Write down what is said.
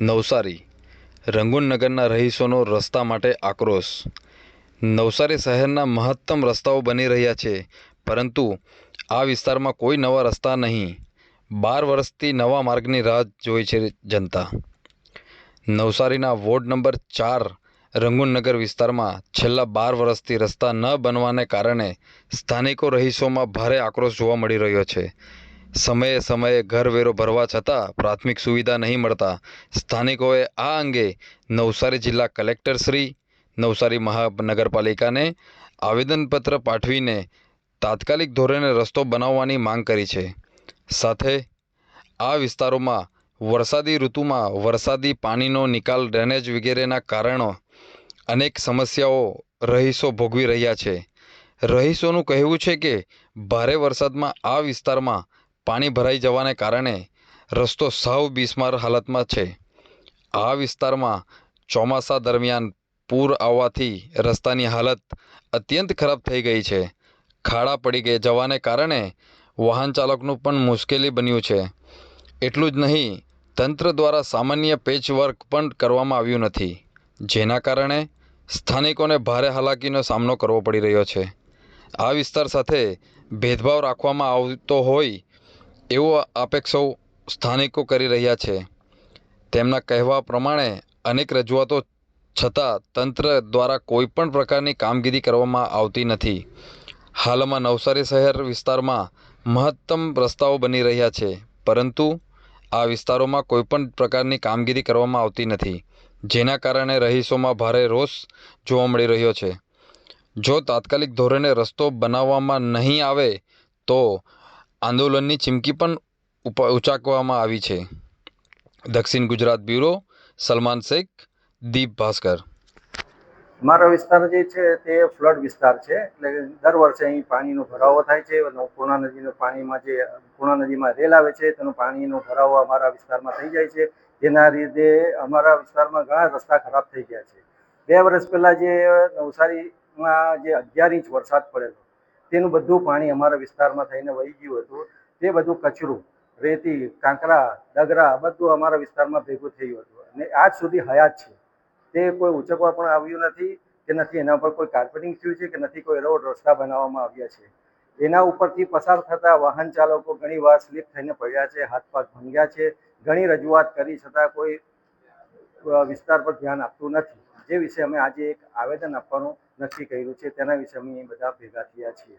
નવસારી રંગૂનનગરના રહીશોનો રસ્તા માટે આક્રોશ. નવસારી શહેરના મહત્તમ રસ્તાઓ બની રહ્યા છે, પરંતુ આ વિસ્તારમાં કોઈ નવા રસ્તા નહીં. બાર વર્ષથી નવા માર્ગની રાહ જોઈ છે જનતા. નવસારીના વોર્ડ નંબર ચાર રંગૂનનગર વિસ્તારમાં છેલ્લા બાર વર્ષથી રસ્તા ન બનવાને કારણે સ્થાનિકો રહીશોમાં ભારે આક્રોશ જોવા મળી રહ્યો છે. સમયે સમયે ઘરવેરો ભરવા છતાં પ્રાથમિક સુવિધા નહીં મળતા. સ્થાનિકોએ આ અંગે નવસારી જિલ્લા કલેક્ટર શ્રી, નવસારી મહાનગરપાલિકાને આવેદનપત્ર પાઠવીને તાત્કાલિક ધોરણે રસ્તો બનાવવાની માંગ કરી છે. સાથે આ વિસ્તારોમાં વરસાદી ઋતુમાં વરસાદી પાણીનો નિકાલ ડ્રેનેજ વગેરેના કારણો અનેક સમસ્યાઓ રહીશો ભોગવી રહ્યા છે. રહીશોનું કહેવું છે કે, ભારે વરસાદમાં આ વિસ્તારમાં પાણી ભરાઈ જવાને કારણે રસ્તો સાવ બિસ્માર હાલતમાં છે. આ વિસ્તારમાં ચોમાસા દરમિયાન પૂર આવવાથી રસ્તાની હાલત અત્યંત ખરાબ થઈ ગઈ છે. ખાડા પડી ગઈ જવાને કારણે વાહન ચાલકનું પણ મુશ્કેલી બન્યું છે. એટલું જ નહીં, તંત્ર દ્વારા સામાન્ય પેચવર્ક પણ કરવામાં આવ્યું નથી, જેના કારણે સ્થાનિકોને ભારે હાલાકીનો સામનો કરવો પડી રહ્યો છે. આ વિસ્તાર સાથે ભેદભાવ રાખવામાં આવતો હોય એવો અપેક્ષાઓ સ્થાનિકો કરી રહ્યા છે. તેમના કહેવા પ્રમાણે, અનેક રજૂઆતો છતાં તંત્ર દ્વારા કોઈ પણ પ્રકારની કામગીરી કરવામાં આવતી નથી. હાલમાં નવસારી શહેર વિસ્તારમાં મહત્તમ રસ્તાઓ બની રહ્યા છે, પરંતુ આ વિસ્તારોમાં કોઈપણ પ્રકારની કામગીરી કરવામાં આવતી નથી, જેના કારણે રહીશોમાં ભારે રોષ જોવા મળી રહ્યો છે. જો તાત્કાલિક ધોરણે રસ્તો બનાવવામાં નહીં આવે, તો આંદોલનની ચીમકી પણ ઉપ, ઉચાકવામાં આવી છે. દક્ષિણ ગુજરાત બ્યુરો, સલમાન શેખ, દીપ ભાસ્કર. મારો વિસ્તાર જે છે તે ફ્લડ વિસ્તાર છે. એટલે દર વર્ષે અહીં પાણીનો ભરાવો થાય છે. પૂર્ણા નદીનું પાણીમાં જે, પૂર્ણા નદીમાં રેલ આવે છે, તેનું પાણીનો ભરાવો અમારા વિસ્તારમાં થઈ જાય છે. જેના લીધે અમારા વિસ્તારમાં ઘણા રસ્તા ખરાબ થઈ ગયા છે. બે વર્ષ પહેલાં જે નવસારીમાં જે અગિયાર ઇંચ વરસાદ પડેલો તેનું બધું પાણી અમારા વિસ્તારમાં થઈને વહી ગયું હતું. તે બધું કચરું, રેતી, કાંકરા, ડગરા બધું અમારા વિસ્તારમાં ભેગું થયું હતું. અને આજ સુધી હયાત છે. તે કોઈ ઉચકવા પણ આવ્યું નથી કે નથી એના પર કોઈ કાર્પેટિંગ થયું છે કે નથી કોઈ રોડ રસ્તા બનાવવામાં આવ્યા છે. એના ઉપરથી પસાર થતા વાહન ચાલકો ઘણી વાર સ્લીપ થઈને પડ્યા છે, હાથ પાક ભંગ્યા છે. ઘણી રજૂઆત કરી છતાં કોઈ વિસ્તાર પર ધ્યાન આપતું નથી. જે વિશે અમે આજે એક આવેદન આપવાનું નક્કી કર્યું છે, તેના વિશે અમે બધા ભેગા થયા છીએ.